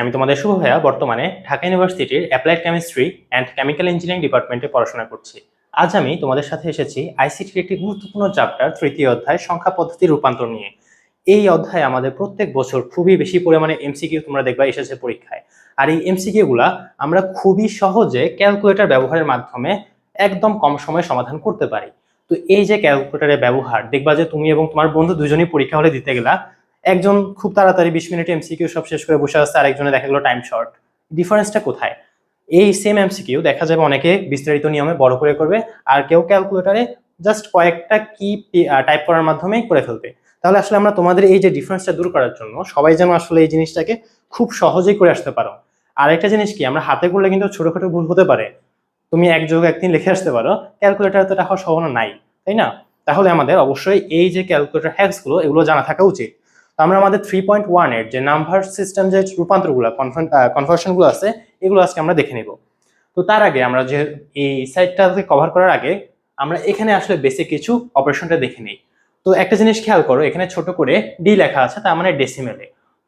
আমি তোমাদের শুভ ভাইয়া। বর্তমানে ঢাকা ইউনিভার্সিটির applied chemistry and chemical engineering ডিপার্টমেন্টে পড়াশোনা করছি। আজ আমি তোমাদের সাথে এসেছি আইসিটির একটি গুরুত্বপূর্ণ চ্যাপ্টার, তৃতীয় অধ্যায়, সংখ্যা পদ্ধতির রূপান্তর নিয়ে। এই অধ্যায়ে আমাদের প্রত্যেক বছর খুবই বেশি পরিমাণে এমসিকিউ তোমরা দেখবা এসেছে পরীক্ষায়। আর এই এমসিকিউ গুলা আমরা খুবই সহজে ক্যালকুলেটর ব্যবহারের মাধ্যমে একদম কম সময়ে সমাধান করতে পারি। তো এই যে ক্যালকুলেটরের ব্যবহার, দেখবা যে তুমি এবং তোমার বন্ধু দুজনই পরীক্ষা হলে দিতে গেলা একজন খুব তাড়াতাড়ি বিশ মিনিট এমসিকিউ সব শেষ করে বসে আসছে আর একজনে দেখা গেলো টাইম শর্ট ডিফারেন্সটা কোথায়? এই সেম এমসিকিউ দেখা যাবে অনেকে বিস্তারিত নিয়মে বড় করে করবে, আর কেউ ক্যালকুলেটারে জাস্ট কয়েকটা কি টাইপ করার মাধ্যমেই করে ফেলবে। তাহলে আসলে আমরা তোমাদের এই যে ডিফারেন্সটা দূর করার জন্য সবাই যেন আসলে এই জিনিসটাকে খুব সহজেই করে আসতে পারো। আর একটা জিনিস কি, আমরা হাতে করলে কিন্তু ছোটোখাটো ভুল হতে পারে। তুমি এক যোগ একদিন লিখে আসতে পারো ক্যালকুলেটারে তো হওয়ার সম্ভাবনা নাই, তাই না? তাহলে আমাদের অবশ্যই এই যে ক্যালকুলেটার হ্যাক্সগুলো এগুলো জানা থাকা উচিত। আমরা আমাদের থ্রি পয়েন্ট ওয়ানের যে নাম্বার সিস্টেম যে রূপান্তরগুলো কনভার্সনগুলো আছে, এগুলো আজকে আমরা দেখে নিব। তো তার আগে আমরা যে এই সাইটটাকে কভার করার আগে আমরা এখানে আসলে বেসিক কিছু অপারেশনটা দেখে নিই। তো একটা জিনিস খেয়াল করো, এখানে ছোট করে ডি লেখা আছে, তার মানে ডেসিমেলে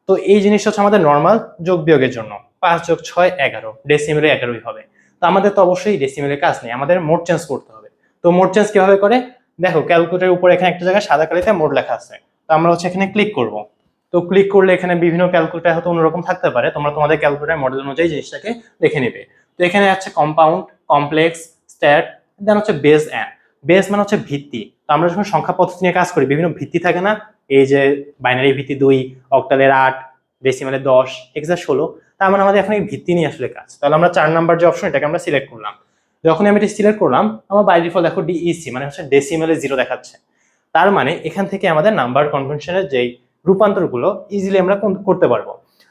তো এই জিনিসটা হচ্ছে আমাদের নর্মাল যোগ বিয়োগের জন্য, পাঁচ যোগ ছয়, এগারো ডেসিমেলে এগারোই হবে। তো আমাদের তো অবশ্যই ডেসিমেলের কাজ নেই, আমাদের মোড চেঞ্জ করতে হবে। তো মোট চেঞ্জ কীভাবে করে? দেখো ক্যালকুলেটারের উপরে এখানে একটা জায়গায় সাদা কালিতে মোড লেখা আছে। তো আমরা হচ্ছে এখানে ক্লিক করব। তো ক্লিক করলে এখানে বিভিন্ন ক্যালকুলেটার হয়তো অন্যরকম থাকতে পারে। তোমরা তোমাদের ক্যালকুলেটার মডেল অনুযায়ী জিনিসটাকে দেখে নেবে। তো এখানে আছে কম্পাউন্ড কমপ্লেক্স স্ট্যাট দেন হচ্ছে বেস অ্যান্ড বেস মানে হচ্ছে ভিত্তি। তো আমরা যখন সংখ্যা পদ্ধতি নিয়ে কাজ করি, বিভিন্ন ভিত্তি থাকে না? এই যে বাইনারি ভিত্তি দুই অক্টালের আট ডেসিমালের দশ এক্সার ষোলো। তার মানে আমাদের এখন এই ভিত্তি নিয়ে আসলে কাজ। তাহলে আমরা চার নাম্বার যে অপশন এটাকে আমরা সিলেক্ট করলাম। যখন আমি এটি সিলেক্ট করলাম, আমার বাই ডিফল্ট দেখো ডিইসি মানে হচ্ছে ডেসিমেলে জিরো দেখাচ্ছে। তার মানে এখান থেকে আমাদের নাম্বার কনভেনশনের যেই রূপান্তরগুলো ইজিলি আমরা করতে পারব।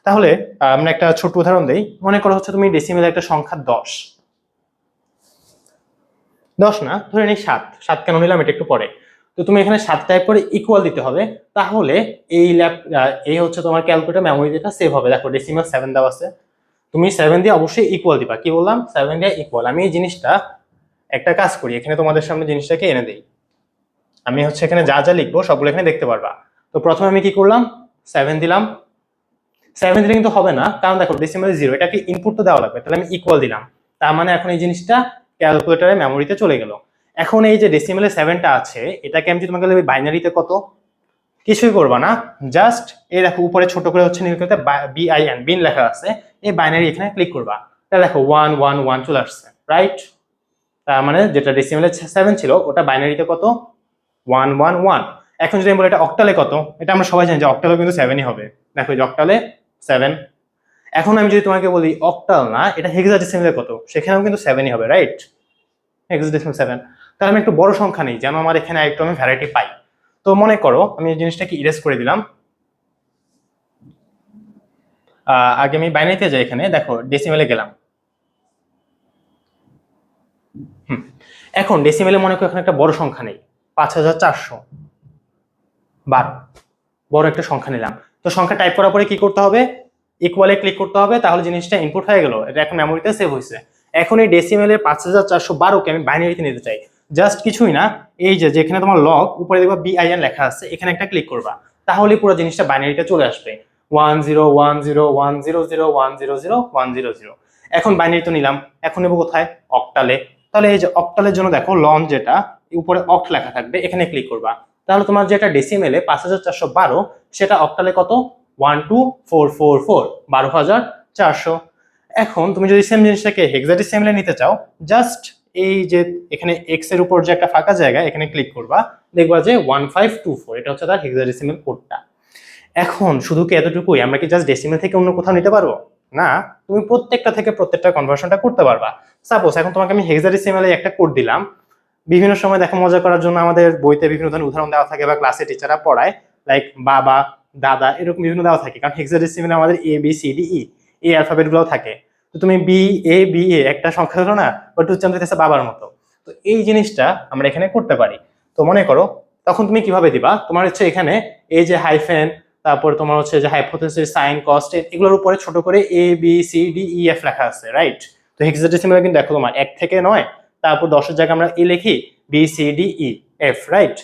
তাহলে আমরা একটা ছোট উদাহরণ দেই। মনে করো হচ্ছে তুমি ডেসিমেলে একটা সংখ্যা দশ। দশ না, ধরে নিই সাত। সাত কেন নিলাম? এটা একটু পরে। তো তুমি এখানে সাত টাইপ করে ইকুয়াল দিতে হবে। তাহলে এই ল্যাপ এই হচ্ছে তোমার ক্যালকুলেটার মেমোরি যেটা সেভ হবে। দেখো ডেসিমাল সেভেন দেওয়া আছে। তুমি সেভেন দিয়ে অবশ্যই ইকুয়াল দিবা। কি বললাম? সেভেন দিয়ে ইকুয়াল আমি এই জিনিসটা একটা কাজ করি। এখানে তোমাদের সামনে জিনিসটাকে এনে দিই। আমি হচ্ছে এখানে যা যা লিখব সবগুলো এখানে দেখতে পারবা। তো প্রথমে আমি কি করলাম? সেভেন দিলাম। সেভেন দিলে কিন্তু হবে না, কারণ দেখো ডেসিমাল জিরো এটাকে ইনপুট তো দেওয়া লাগবে, তাহলে আমি ইকুয়াল দিলাম। তার মানে এখন এই জিনিসটা ক্যালকুলেটারে মেমোরিতে চলে গেল। এখন এই যে ডেসিমেলে সেভেনটা আছে, এটাকে আমি যদি তোমাকে বাইনারিতে কত? কিছুই করবা না জাস্ট এই দেখো উপরে ছোট করে হচ্ছে নির্গত বিআইএন বিন লেখা আছে, এই বাইনারি এখানে ক্লিক করবা। তাহলে দেখো ওয়ান ওয়ান ওয়ান চলে আসছে রাইট তার মানে যেটা ডেসিমেলে সেভেন ছিল, ওটা বাইনারিতে কত? ওয়ান ওয়ান ওয়ান এখন যদি আমি বলি এটা অক্টালে কত, এটা আমরা সবাই জানি যে অক্টালে কিন্তু সেভেনই হবে। দেখো যে অক্টালে সেভেন এখন আমি যদি তোমাকে বলি অক্টাল না, এটা হেক্সাডেসিমেলে কত, সেখানেও কিন্তু সেভেনই হবে রাইট হেক্সাডেসিমেল সেভেন তাহলে আমি একটু বড় সংখ্যা নেই, যেন আমার এখানে একটু আমি ভ্যারাইটি পাই। তো মনে করো, আমি এই জিনিসটাকে ইরেজ করে দিলাম। আগে আমি বাইনারিতে যাই এখানে, দেখো ডেসিমেলে গেলাম। এখন ডেসিমেলে মনে করো এখানে একটা বড় সংখ্যা নেই। পাঁচ হাজার চারশো। বারো বড় একটা সংখ্যা নিলাম। তো সংখ্যা টাইপ করার পরে কি করতে হবে? ইকুয়ালে ক্লিক করতে হবে, তাহলে জিনিসটা ইনপুট হয়ে গেল। এটা এখন মেমোরিতে সেভ হয়েছে। এখন এই ডেসিমেলের পাঁচ হাজার চারশো বারোকে আমি বাইনারিতে নিতে চাই। জাস্ট কিছুই না, এই যে, যেখানে তোমার লগ উপরে দেখবা বিআইএন লেখা আছে, এখানে একটা ক্লিক করবা। তাহলে পুরো জিনিসটা বাইনারিতে চলে আসবে। One zero one zero one zero zero one zero zero one zero zero এখন বাইনারি তো নিলাম, এখন নেব কোথায়? অক্টালে তাহলে এই যে অক্টালের জন্য দেখো লন যেটা উপরে অক্ট লেখা থাকবে, এখানে ক্লিক করবা। তাহলে তোমার যেটা ডেসিমেলে পাঁচ হাজার চারশো বারো, সেটা অক্টালে কত? One two four four four বারো হাজার চারশো। এখন তুমি যদি সেম জিনিসটাকে হেক্সাডেসিমেলে নিতে চাও জাস্ট এই যে এখানে এক্সের উপর যে একটা ফাঁকা জায়গা, এখানে ক্লিক করবা। দেখবা যে ওয়ান ফাইভ টু ফোর এটা হচ্ছে তার হেক্সাডেসিমেল কোডটা এখন শুধু কি এতটুকুই? আমরা কি জাস্ট ডেসিমেল থেকে অন্য কোথাও নিতে পারব? না, তুমি প্রত্যেকটা থেকে প্রত্যেকটা কনভার্সনটা করতে পারবা। সাপোজ এখন তোমাকে আমি হেক্সাডেসিমেলে একটা কোড দিলাম বিভিন্ন সময় দেখো মজা করার জন্য আমাদের বইতে বিভিন্ন ধরনের উদাহরণ দেওয়া থাকে বা ক্লাসে টিচাররা পড়ায় লাইক বাবা, দাদা এরকম বিভিন্ন দেওয়া থাকে। কারণ হেক্সাডেসিমেলে আমাদের A B C D E এই অ্যালফাবেটগুলো থাকে। তো তুমি বি এ বি এ একটা সংখ্যা হলো না বাট উচ্চারণ দিতেছে বাবার মতো। তো এই জিনিসটা আমরা এখানে করতে পারি। তো মনে করো, তখন তুমি কীভাবে দিবা? তোমার হচ্ছে এখানে এই যে হাইফেন তারপর তোমার হচ্ছে যে হাইপোথেসিস সাইন কস্ট এগুলোর উপরে ছোট করে A B C D E F লেখা আছে রাইট তো হেক্সাডেসিমেলে কিন্তু দেখো তোমার এক থেকে নয় তারপর দশের জায়গায় আমরা এ লিখি B C D E F right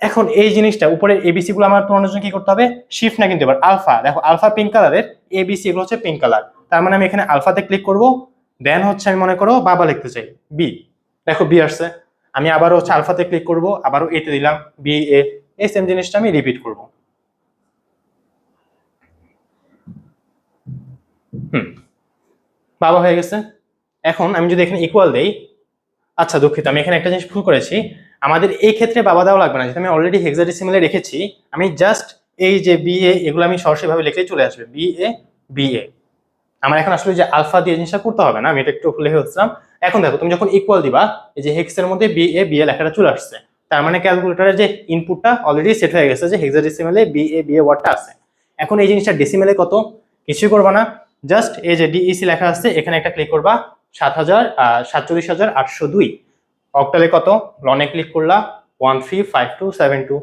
এখন এই জিনিসটা উপরের এবিসি গুলো আমার তোমার জন্য কি করতে হবে? শিফট না কিন্তু এবার আলফা দেখো আলফা পিঙ্ক কালারের এবিসি এগুলো হচ্ছে পিঙ্ক কালার তার মানে আমি এখানে আলফাতে ক্লিক করব দেন হচ্ছে আমি মনে করো বাবা লিখতে চাই বি দেখো বি আসছে। আমি আবারও হচ্ছে আলফাতে ক্লিক করব, আবারও এতে দিলাম বি এ এই সেম জিনিসটা আমি রিপিট করব। হুম। বাবা হয়ে গেছে। এখন আমি যদি এখানে ইকুয়াল দেই আচ্ছা দুঃখিত। আমি এখানে একটা জিনিস ভুল করেছি। আমাদের এই ক্ষেত্রে বাবা দেওয়া লাগবে না। যেহেতু আমি অলরেডি হেক্সাডেসিমেলে রেখেছি, আমি জাস্ট এই যে বি এ এগুলো আমি সরাসরি ভাবে লিখলেই চলে আসবে। বি এ বি এ আমার এখন আসলে যে আলফা দিয়ে জিনিসটা করতে হবে না, আমি এটা একটু লিখে হচ্ছিলাম এখন দেখো, তুমি যখন ইকুয়াল দিবা, এই যে হেক্সের মধ্যে বি এ বি এ লেখাটা চলে আসছে। তার মানে ক্যালকুলেটরের যে ইনপুটটা অলরেডি সেট হয়ে গেছে যে হেক্সাডেসিমেলে বি এ বি এ ওয়ার্ডটা আছে। এখন এই জিনিসটা ডেসিমেলে কত? কিছুই করবা না। জাস্ট এই যে ডিইসি লেখা আছে, এখানে একটা ক্লিক করবা। সাত হাজার সাতচল্লিশ হাজার আটশো দুই। অক্টালে কত? লনে ক্লিক করলা one three five two seven two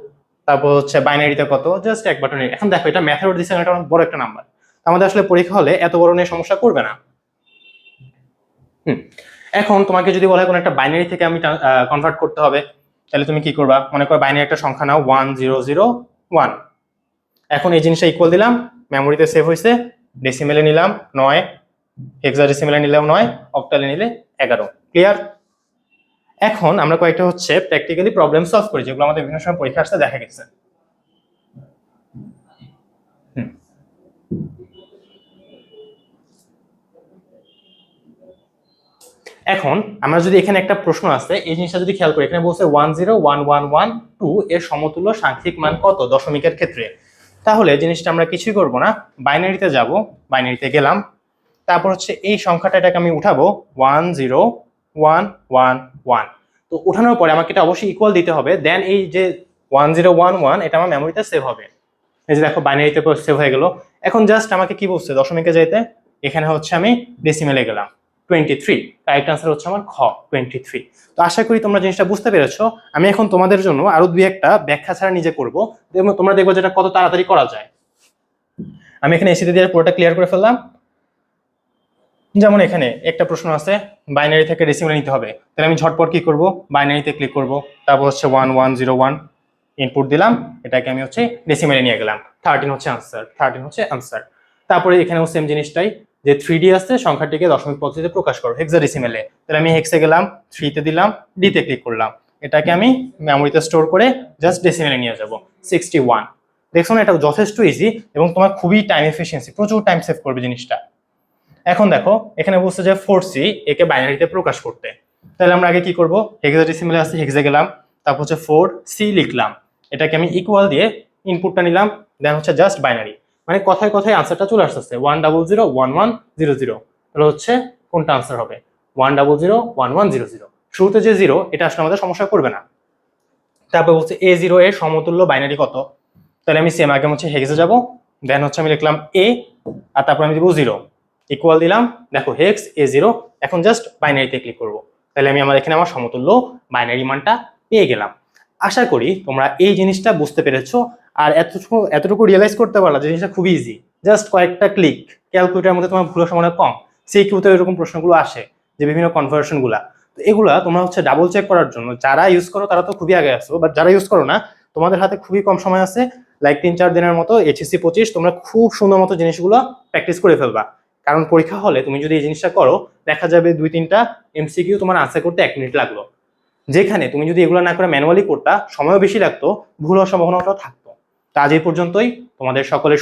তারপর হচ্ছে বাইনারিতে কত? জাস্ট এক বাটনে এখন দেখো, এটা ম্যাথের দিচ্ছে এটা অনেক বড় একটা নাম্বার আমাদের আসলে পরীক্ষা হলে এত বড় নিয়ে সমস্যা করবে না। হুম। এখন তোমাকে যদি বলা হয় কোনো একটা বাইনারি থেকে আমি কনভার্ট করতে হবে, তাহলে তুমি কি করবা? মনে করো বাইনারি একটা সংখ্যা নাও ওয়ান জিরো জিরো ওয়ান এখন এই জিনিসটা ইকুয়াল দিলাম মেমোরিতে সেভ হয়েছে ডেসিমেলে নিলাম, নয়। হেক্সা ডেসিমেলে নিলেও নয় অক্টালে নিলে এগারো। ক্লিয়ার এখন আমরা কয়েকটা হচ্ছে প্র্যাকটিক্যালি প্রবলেম সলভ করি, যেগুলো আমাদের বিভিন্ন সময় পরীক্ষা আসতে দেখা গেছে। এখন আমরা যদি এখানে একটা প্রশ্ন আছে, এই জিনিসটা যদি খেয়াল করি, এখানে বলছে one zero one one one two এর সমতুল্য সাংখ্যিক মান কত দশমিকের ক্ষেত্রে? তাহলে জিনিসটা আমরা কিছুই করব না। বাইনারিতে যাব বাইনারিতে গেলাম। তারপর হচ্ছে এই সংখ্যাটা এটাকে আমি উঠাবো one zero one one one তো উঠানোর পরে আমাকে এটা অবশ্যই ইকুয়াল দিতে হবে। দেন এই যে ওয়ান জিরো ওয়ান ওয়ান এটা আমার মেমোরিতে সেভ হবে। এই যে দেখো বাইনারিতে সেভ হয়ে গেল। এখন জাস্ট আমাকে কি বলছে দশমিকে যাইতে? এখানে হচ্ছে আমি ডেসিমেলে গেলাম টোয়েন্টি থ্রি রাইট আনসার হচ্ছে আমার খ টোয়েন্টি থ্রি তো আশা করি তোমরা জিনিসটা বুঝতে পেরেছ। আমি এখন তোমাদের জন্য আরও দুই একটা ব্যাখ্যা ছাড়া নিজে করব। তোমরা দেখব যেটা কত তাড়াতাড়ি করা যায়। আমি এখানে এসিতে দিয়ে পুরোটা ক্লিয়ার করে ফেললাম। যেমন এখানে একটা প্রশ্ন আছে বাইনারি থেকে ডেসিমেলে নিতে হবে। তাহলে আমি ঝটপট কি করব? বাইনারিতে ক্লিক করব। তারপর হচ্ছে one one zero one input দিলাম। এটাকে আমি হচ্ছে ডেসিমেলে নিয়ে গেলাম। থার্টিন হচ্ছে আনসার থার্টিন হচ্ছে আনসার তারপরে এখানেও সেম জিনিসটাই, যে থ্রি ডি আছে, সংখ্যাটিকে দশমিক পদ্ধতিতে প্রকাশ করো হেক্সা ডেসিমেলে তাহলে আমি হেক্সে গেলাম থ্রিতে দিলাম ডিতে ক্লিক করলাম। এটাকে আমি মেমোরিতে স্টোর করে জাস্ট ডেসিমেলে নিয়ে যাব সিক্সটি ওয়ান দেখছ না এটা যথেষ্ট ইজি এবং তোমার খুবই টাইম এফিসিয়েন্সি প্রচুর টাইম সেভ করবে জিনিসটা। এখন দেখো, এখানে বলছে যে ফোর সি একে বাইনারিতে প্রকাশ করতে। তাহলে আমরা আগে কি করব? হেক্সাডেসিমেলে আছে হেক্সে গেলাম তারপর হচ্ছে ফোর সি লিখলাম। এটাকে আমি ইকুয়াল দিয়ে ইনপুটটা নিলাম দেন হচ্ছে জাস্ট বাইনারি মানে কথায় কথায় আনসারটা চলে আসতেছে। One double zero one one zero zero তাহলে হচ্ছে কোনটা আনসার হবে? One double zero one one zero zero শুরুতে যে জিরো এটা আসলে আমাদের সমস্যা করবে না। তারপর বলছে এ জিরো এর সমতুল্য বাইনারি কত? তাহলে আমি সেম আগে হচ্ছে হেক্সে যাব দেন হচ্ছে আমি লিখলাম এ আর তারপর আমি দিব জিরো ইকুয়াল দিলাম। দেখো হেক্স এ জিরো এখন জাস্ট বাইনারিতে ক্লিক করব। তাহলে আমি আমার এখানে আমার সমতুল্য বাইনারি মানটা পেয়ে গেলাম। আশা করি তোমরা এই জিনিসটা বুঝতে পেরেছ। আর এতটুকু এতটুকু রিয়েলাইজ করতে পারলা যে জিনিসটা খুবই ইজি জাস্ট কয়েকটা ক্লিক ক্যালকুলেটারের মধ্যে তোমার ভুলের সময় কম। সেই কিউতে এরকম প্রশ্নগুলো আসে যে বিভিন্ন কনভার্সনগুলা তো এগুলা তোমরা হচ্ছে ডাবল চেক করার জন্য, যারা ইউজ করো তারা তো খুবই আগে আসো বাট যারা ইউজ করো না, তোমাদের হাতে খুবই কম সময় আছে। লাইক তিন চার দিনের মতো এইচএসসি পঁচিশ, তোমরা খুব সুন্দর মতো জিনিসগুলো প্র্যাকটিস করে ফেলবা। কারণ পরীক্ষা হলে তুমি যদি এই জিনিসটা করো, দেখা যাবে দুই, তিনটা এমসিকিউ তোমার আনসার করতে এক মিনিট লাগল। যেখানে তুমি যদি এগুলো না করে ম্যানুয়ালি করতা, সময়ও বেশি লাগতো, ভুল হওয়ার সম্ভাবনাটাও থাকতো। তা আজ এই পর্যন্তই। তোমাদের সকলের